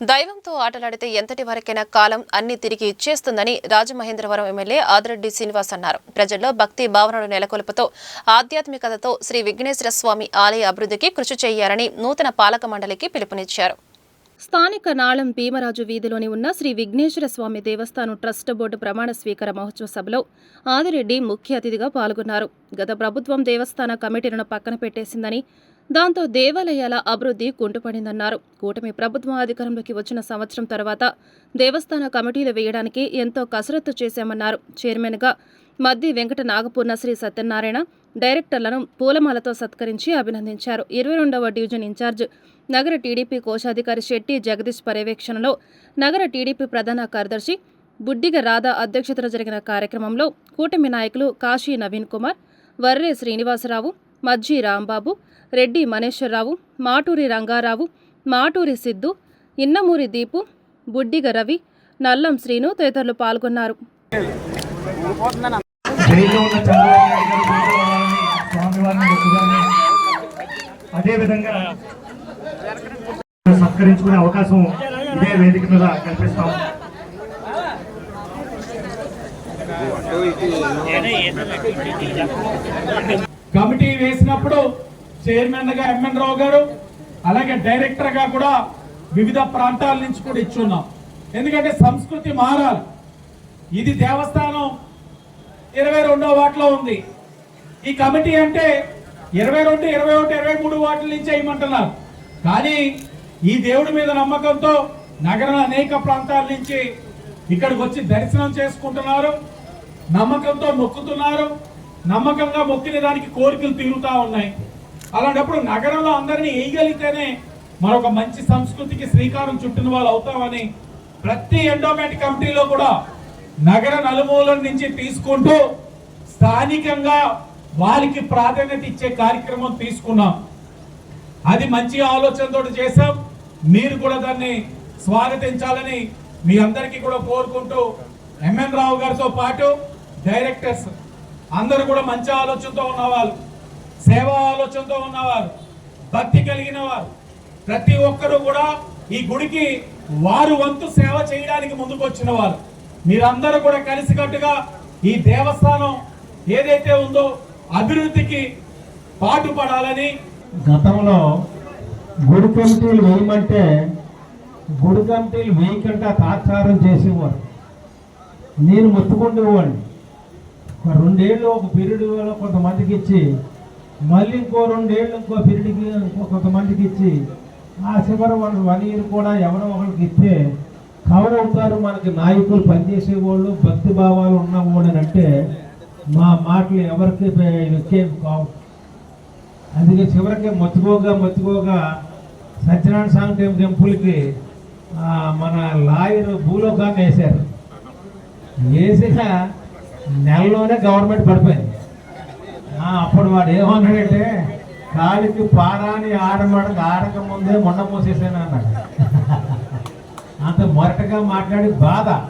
దైవంతో ఆటలాడితే ఎంతటి వరకైనా కాలం అన్ని తిరిగి ఇచ్చేస్తుందని రాజమహేంద్రవరం ఎమ్మెల్యే ఆదిరెడ్డి శ్రీనివాస్ అన్నారు. ప్రజల్లో భక్తి భావనలు నెలకొల్పుతో ఆధ్యాత్మికతతో శ్రీ విఘ్నేశ్వర స్వామి ఆలయ అభివృద్ధికి కృషి చేయాలని నూతన పాలక మండలికి పిలుపునిచ్చారు. స్థానిక నాళం భీమరాజు వీధిలోని ఉన్న శ్రీ విఘ్నేశ్వర స్వామి దేవస్థానం ట్రస్ట్ బోర్డు ప్రమాణ స్వీకార మహోత్సవ సభలో ఆదిరెడ్డి ముఖ్య అతిథిగా పాల్గొన్నారు. గత ప్రభుత్వం దేవస్థాన కమిటీలను పక్కన పెట్టేసిందని దాంతో దేవాలయాల అభివృద్ధి కుంటుపడిందన్నారు. కూటమి ప్రభుత్వం అధికారంలోకి వచ్చిన సంవత్సరం తర్వాత దేవస్థాన కమిటీలు వేయడానికి ఎంతో కసరత్తు చేశామన్నారు. చైర్మన్గా మద్ది వెంకట నాగపూర్ణ శ్రీ సత్యనారాయణ డైరెక్టర్లను పూలమాలతో సత్కరించి అభినందించారు. ఇరవై రెండవ డివిజన్ ఇన్ఛార్జ్ నగర టీడీపీ కోశాధికారి శెట్టి జగదీష్ పర్యవేక్షణలో నగర టీడీపీ ప్రధాన కార్యదర్శి బుడ్డిగ రాధా అధ్యక్షతన జరిగిన కార్యక్రమంలో కూటమి నాయకులు కాశీ నవీన్ కుమార్ వర్రే శ్రీనివాసరావు మజ్జి రాంబాబు రెడ్డి మనేశ్వరరావు మాటూరి రంగారావు మాటూరి సిద్ధు ఇన్నమూరి దీపు బుడ్డిగ రవి నల్లం శ్రీను తదితరులు పాల్గొన్నారు. వారిని ముందుగానే అదేవిధంగా సత్కరించుకునే అవకాశం ఇదే వేదిక మీద కల్పిస్తాం. కమిటీ వేసినప్పుడు చైర్మన్గా ఎంఎన్ రావు గారు అలాగే డైరెక్టర్గా కూడా వివిధ ప్రాంతాల నుంచి కూడా ఇచ్చున్నాం. ఎందుకంటే సంస్కృతి మారాలి. ఇది దేవస్థానం ఇరవై రెండో వాటిలో ఉంది. ఈ కమిటీ అంటే ఇరవై రెండు ఇరవై ఒకటి ఇరవై మూడు వాటి నుంచి వేయమంటున్నారు కానీ ఈ దేవుడి మీద నమ్మకంతో నగరం అనేక ప్రాంతాల నుంచి ఇక్కడికి వచ్చి దర్శనం చేసుకుంటున్నారు. నమ్మకంతో మొక్కుతున్నారు. నమ్మకంగా మొక్కిన దానికి కోరికలు తీరుతా ఉన్నాయి. అలాంటప్పుడు నగరంలో అందరినీ వేయగలిగితేనే మరొక మంచి సంస్కృతికి శ్రీకారం చుట్టిన వాళ్ళు అవుతామని ప్రతి ఎండోమెంట్ కమిటీలో కూడా నగర నలుమూలల నుంచి తీసుకుంటూ స్థానికంగా వారికి ప్రాధాన్యత ఇచ్చే కార్యక్రమం తీసుకున్నాం. అది మంచి ఆలోచనతో చేశాం. మీరు కూడా దాన్ని స్వాగతించాలని మీ అందరికీ కూడా కోరుకుంటూ ఎంఎన్ రావు గారితో పాటు డైరెక్టర్స్ అందరూ కూడా మంచి ఆలోచనతో ఉన్నవాళ్ళు సేవా ఆలోచనతో ఉన్నవారు భక్తి కలిగిన వారు. ప్రతి ఒక్కరూ కూడా ఈ గుడికి వారు వంతు సేవ చేయడానికి ముందుకు వచ్చిన వారు. మీరందరూ కూడా కలిసికట్టుగా ఈ దేవస్థానం ఏదైతే ఉందో అభివృద్ధికి పాటుపడాలని గతంలో గుడి కమిటీలు వేయమంటే గుడి కమిటీలు వేయకుండా తాత్సారం చేసేవారు. నేను ముత్తుకుండేవాడిని. ఒక రెండేళ్ళు ఒక పీరియడ్ కొంతమందికి ఇచ్చి మళ్ళీ ఇంకో రెండేళ్ళు ఇంకో పీరియడ్కి ఇంకో కొంతమందికి ఇచ్చి ఆ చివరి వన్ వన్ ఇయర్ కూడా ఎవరో ఒకరికి ఇస్తే కవర్ అవుతారు మనకి నాయకులు పనిచేసేవాళ్ళు భక్తి భావాలు ఉన్నవాడు అని అంటే మా మాటలు ఎవరికి ఎక్కేవి కావు. అందుకే చివరికి మొత్తుకోగా మొత్తుకోగా సత్యనారాయణ స్వామి టెం- టెంపుల్కి మన లాయర్ భూలోకాన్ని వేశారు. వేసిన నెలలోనే గవర్నమెంట్ పడిపోయింది. ఆ, అప్పుడు వాడు ఏమన్నాడంటే కాలికి పాడాని ఆడమడక ఆడక ముందే మొండ మూసేసాను అన్నాడు. అంత మొరటగా మాట్లాడి బాధ.